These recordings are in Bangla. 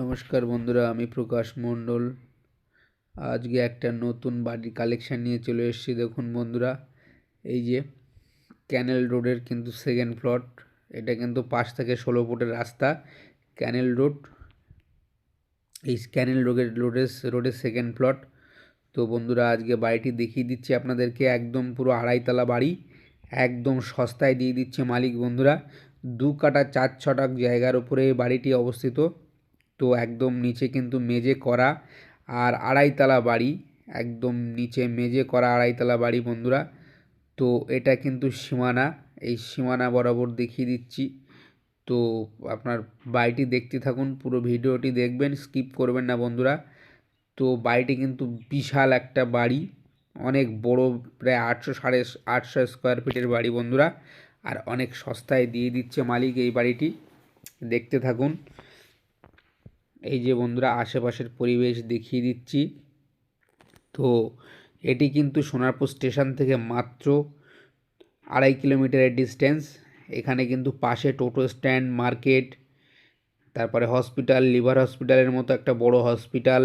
নমস্কার বন্ধুরা, আমি প্রকাশ মণ্ডল। আজকে একটা নতুন বাড়ির কালেকশান নিয়ে চলে এসেছি, দেখুন বন্ধুরা। এই যে ক্যানেল রোডের কিন্তু সেকেন্ড প্লট এটা কিন্তু পাঁচ থেকে ষোলো ফুটের রাস্তা ক্যানেল রোড এই ক্যানেল রোডের রোডের রোডের সেকেন্ড প্লট তো বন্ধুরা, আজকে বাড়িটি দেখিয়ে দিচ্ছি আপনাদেরকে, একদম পুরো আড়াইতলা বাড়ি। একদম সস্তায় দিয়ে দিচ্ছে মালিক বন্ধুরা। দু কাটা চার ছটাক জায়গার উপরে এই বাড়িটি অবস্থিত। তো একদম নিচে কিন্তু মেজে করা আর আড়াইতলা বাড়ি, একদম নিচে মেজে করা আড়াইতলা বাড়ি বন্ধুরা। তো এটা কিন্তু সীমানা, এই সীমানা বরাবর দেখিয়ে দিচ্ছি। তো আপনার বাড়িটি দেখতে থাকুন, পুরো ভিডিওটি দেখবেন, স্কিপ করবেন না বন্ধুরা। তো বাড়িটি কিন্তু বিশাল একটা বাড়ি, অনেক বড়, প্রায় আটশো সাড়ে আটশো স্কোয়ার ফিটের বাড়ি বন্ধুরা। আর অনেক সস্তায় দিয়ে দিচ্ছে মালিক এই বাড়িটি, দেখতে থাকুন। এই যে বন্ধুরা, আশেপাশের পরিবেশ দেখিয়ে দিচ্ছি। তো এটি কিন্তু সোনারপুর স্টেশন থেকে মাত্র আড়াই কিলোমিটারের ডিস্টেন্স এখানে কিন্তু পাশে টোটো স্ট্যান্ড, মার্কেট, তারপরে হসপিটাল লিভার হসপিটালের মতো একটা বড় হসপিটাল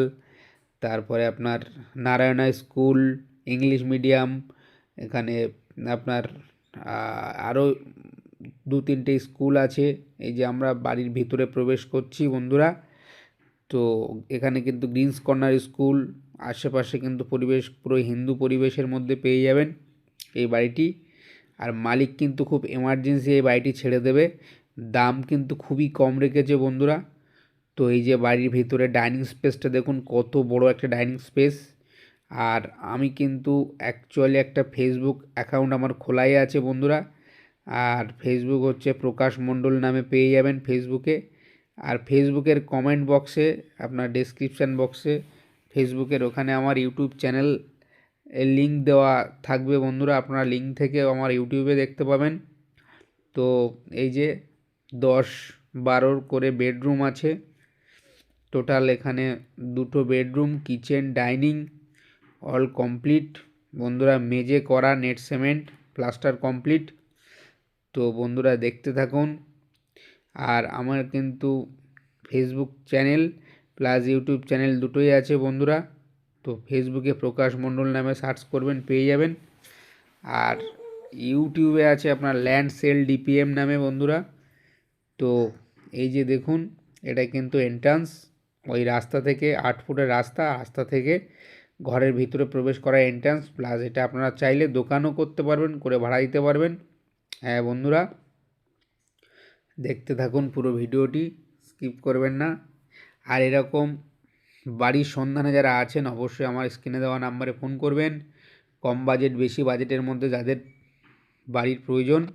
তারপরে আপনার নারায়ণা স্কুল ইংলিশ মিডিয়াম এখানে আপনার আরও দু তিনটে স্কুল আছে। এই যে আমরা বাড়ির ভিতরে প্রবেশ করছি বন্ধুরা। তো এখানে কিন্তু গ্রিনস কর্নার স্কুল আশেপাশে কিন্তু পরিবেশ, পুরো হিন্দু পরিবেশের মধ্যে পেয়ে যাবেন এই বাড়িটি। আর মালিক কিন্তু খুব এমার্জেন্সি এই বাড়িটি ছেড়ে দেবে। দাম কিন্তু খুবই কম রেখেছে বন্ধুরা। তো এই যে বাড়ির ভিতরে ডাইনিং স্পেসটা দেখুন, কত বড় একটা ডাইনিং স্পেস আর আমি কিন্তু অ্যাকচুয়ালি একটা ফেসবুক অ্যাকাউন্ট আমার খোলাই আছে বন্ধুরা। আর ফেসবুক হচ্ছে প্রকাশ মণ্ডল নামে পেয়ে যাবেন ফেসবুকে আর ফেসবুকের কমেন্ট বক্সে আপনার ডেসক্রিপশান বক্সে ফেসবুকের ওখানে আমার ইউটিউব চ্যানেল লিঙ্ক দেওয়া থাকবে বন্ধুরা। আপনারা লিঙ্ক থেকে আমার ইউটিউবে দেখতে পাবেন। তো এই যে দশ বারোর করে বেডরুম আছে। টোটাল এখানে দুটো bedroom kitchen dining all complete বন্ধুরা মেজে করা নেট সিমেন্ট প্লাস্টার কমপ্লিট তো বন্ধুরা, দেখতে থাকুন। আর আমার কিন্তু Facebook channel plus YouTube channel দুটোই আছে বন্ধুরা। তো ফেসবুকে প্রকাশ মণ্ডল নামে সার্চ করবেন, পেয়ে যাবেন। আর ইউটিউবে আছে আপনার ল্যান্ড সেল ডিপিএম নামে বন্ধুরা। তো এই যে দেখুন, এটা কিন্তু এন্ট্রান্স ওই রাস্তা থেকে আট ফুটের রাস্তা রাস্তা থেকে ঘরের ভিতরে প্রবেশ করা এন্ট্রান্স প্লাস এটা আপনারা চাইলে দোকানও করতে পারবেন, করে ভাড়া দিতে পারবেন। হ্যাঁ বন্ধুরা। দেখতে থাকুন পুরো ভিডিওটি, স্কিপ করবেন না। আর এরকম বাড়ির সন্ধানে যারা আছেন, অবশ্যই আমার স্ক্রিনে দেওয়া নাম্বারে ফোন করবেন। কম বাজেট, বেশি বাজেটের মধ্যে যাদের বাড়ির প্রয়োজন।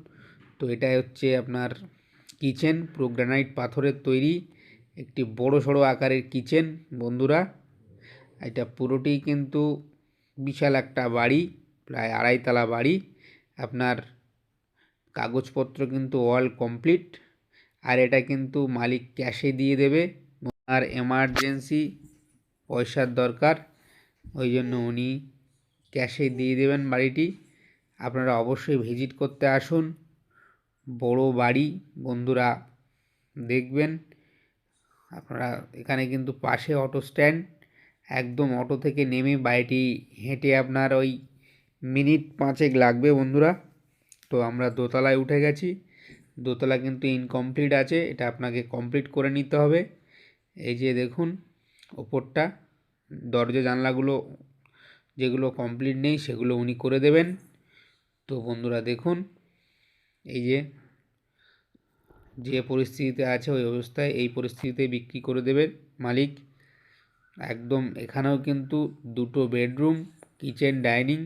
তো এটা হচ্ছে আপনার কিচেন, পুরো গ্রানাইট পাথরের তৈরি। একটি বড় সড়ো আকারের কিচেন, বন্ধুরা। এটা পুরোটি কিন্তু বিশাল একটা বাড়ি, প্রায় আড়াইতলা বাড়ি। আপনার কাগজপত্র কিন্তু অল কমপ্লিট আর এটা কিন্তু মালিক ক্যাশে দিয়ে দেবে আর এমার্জেন্সি পয়সার দরকার, ওই জন্য উনি ক্যাশে দিয়ে দেবেন বাড়িটি। আপনারা অবশ্যই ভিজিট করতে আসুন, বড় বাড়ি, বন্ধুরা দেখবেন। আপনারা এখানে কিন্তু পাশে অটো স্ট্যান্ড, একদম অটো থেকে নেমে বাড়িটি হেঁটে আপনার ওই মিনিট পাঁচেক লাগবে বন্ধুরা। তো আমরা দোতলায় উঠে গেছি। দোতলা কিন্তু ইনকমপ্লিট আছে, এটা আপনাকে কমপ্লিট করে নিতে হবে। এই যে দেখুন, ওপরটা, দরজা জানলাগুলো যেগুলো কমপ্লিট নেই, সেগুলো উনি করে দেবেন। তো বন্ধুরা দেখুন, এই যে যে পরিস্থিতিতে আছে ওই অবস্থায় এই পরিস্থিতিতে বিক্রি করে দেবে মালিক। একদম এখানেও কিন্তু দুটো bedroom, kitchen, dining,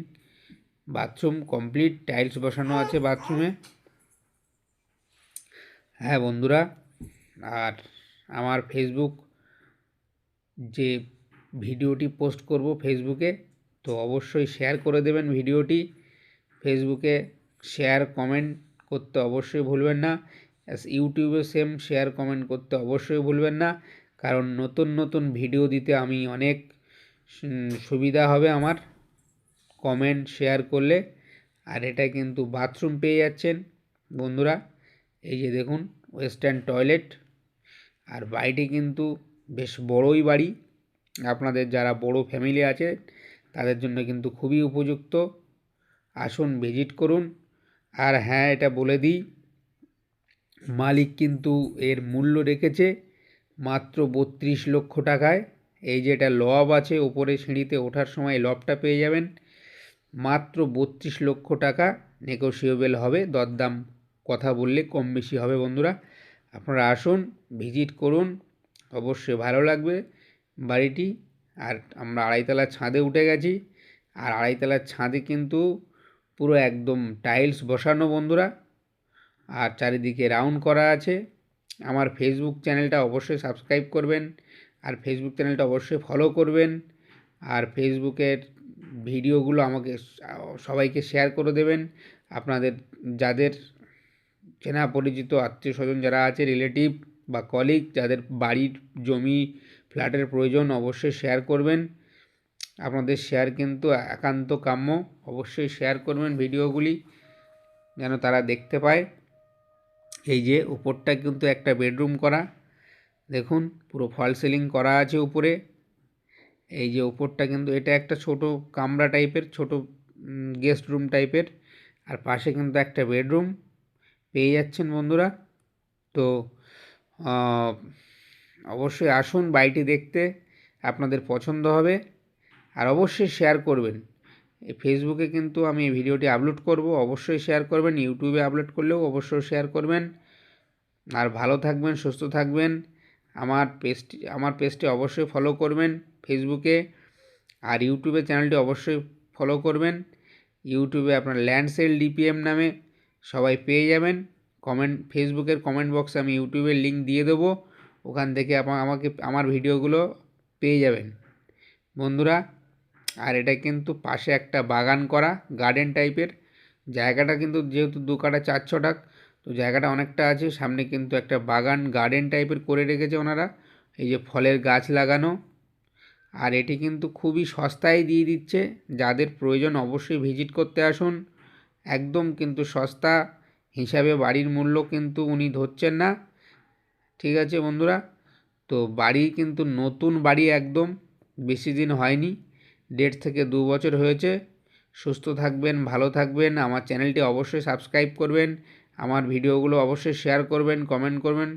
bathroom complete tiles বসানো আছে বাথরুমে। হ্যাঁ বন্ধুরা, আর আমার ফেসবুক যে ভিডিওটি পোস্ট করব ফেসবুকে তো অবশ্যই শেয়ার করে দেবেন ভিডিওটি। ফেসবুকে শেয়ার কমেন্ট করতে অবশ্যই ভুলবেন না। ইউটিউবে সেম শেয়ার কমেন্ট করতে অবশ্যই ভুলবেন না। কারণ নতুন নতুন ভিডিও দিতে আমি অনেক সুবিধা হবে আমার কমেন্ট শেয়ার করলে। আর এটা কিন্তু বাথরুম পেয়ে যাচ্ছেন বন্ধুরা। এই যে দেখুন ওয়েস্টার্ন টয়লেট আর বাড়িটি কিন্তু বেশ বড়ই বাড়ি। আপনাদের যারা বড় ফ্যামিলি আছে, তাদের জন্য কিন্তু খুবই উপযুক্ত। আসুন ভিজিট করুন। আর হ্যাঁ এটা বলে দিই, মালিক কিন্তু এর মূল্য রেখেছে মাত্র বত্রিশ লক্ষ টাকায়। এই যে এটা লব আছে ওপরে সিঁড়িতে ওঠার সময় লবটা পেয়ে যাবেন। মাত্র বত্রিশ লক্ষ টাকা নেগোসিয়েবল হবে, দরদাম কথা বললে কম বেশি হবে বন্ধুরা। আপনারা আসুন, ভিজিট করুন, অবশ্যই ভালো লাগবে বাড়িটি। আর আমরা আড়াইতলার ছাদে উঠে গেছি। আর আড়াইতলার ছাদে কিন্তু পুরো একদম টাইলস বসানো বন্ধুরা। আর চারিদিকে রাউন্ড করা আছে। আমার ফেসবুক চ্যানেলটা অবশ্যই সাবস্ক্রাইব করবেন। আর ফেসবুক চ্যানেলটা অবশ্যই ফলো করবেন। আর ফেসবুকের ভিডিওগুলো আমাকে সবাইকে শেয়ার করে দেবেন। আপনাদের, যাদের চেনা পরিচিত আত্মীয় স্বজন যারা আছে রিলেটিভ বা কলিগ যাদের বাড়ির জমি ফ্ল্যাটের প্রয়োজন অবশ্যই শেয়ার করবেন। আপনাদের শেয়ার কিন্তু একান্ত কাম্য, অবশ্যই শেয়ার করবেন ভিডিওগুলি যেন তারা দেখতে পায়। এই যে উপরটা কিন্তু একটা বেডরুম করা, দেখুন পুরো ফল সিলিং করা আছে উপরে। এই যে উপরটা কিন্তু এটা একটা ছোট কামরা টাইপের ছোট গেস্ট রুম টাইপের আর পাশে কিন্তু একটা বেডরুম পেয়ে যাচ্ছেন বন্ধুরা। তো অবশ্যই আসুন বাড়িটি দেখতে, আপনাদের পছন্দ হবে। আর অবশ্যই শেয়ার করবেন। ফেসবুকে কিন্তু আমি এই ভিডিওটি আপলোড করব, অবশ্যই শেয়ার করবেন ইউটিউবে আপলোড করলেও অবশ্যই শেয়ার করবেন। আর ভালো থাকবেন, সুস্থ থাকবেন। আমার পেজটি আমার পেজটি অবশ্যই ফলো করবেন ফেসবুকে আর ইউটিউবে চ্যানেলটি অবশ্যই ফলো করবেন। ইউটিউবে আপনার ল্যান্ডসেল ডিপিএম নামে সবাই পেয়ে যাবেন। কমেন্ট, ফেসবুকের কমেন্ট বক্সে আমি ইউটিউবের লিঙ্ক দিয়ে দেবো। ওখান থেকে আমাকে, আমার ভিডিওগুলো পেয়ে যাবেন। বন্ধুরা, আর এটা কিন্তু পাশে একটা বাগান করা, গার্ডেন টাইপের। জায়গাটা কিন্তু যেহেতু দু কাটা চার ছটাক তো জায়গাটা অনেকটা আছে। সামনে কিন্তু একটা বাগান, গার্ডেন টাইপের করে রেখেছে ওনারা। এই যে ফলের গাছ লাগানো। আর এটি কিন্তু খুবই সস্তায় দিয়ে দিচ্ছে। যাদের প্রয়োজন অবশ্যই ভিজিট করতে আসুন। একদম কিন্তু সস্তা হিসাবে বাড়ির মূল্য কিন্তু উনি ধরছেন না। ঠিক আছে বন্ধুরা? তো বাড়ি কিন্তু নতুন বাড়ি একদম, বেশি দিন হয়নি, দেড় থেকে দু বছর হয়েছে। সুস্থ থাকবেন, ভালো থাকবেন, আমার চ্যানেলটি অবশ্যই সাবস্ক্রাইব করবেন, আমার ভিডিওগুলো অবশ্যই শেয়ার করবেন, কমেন্ট করবেন।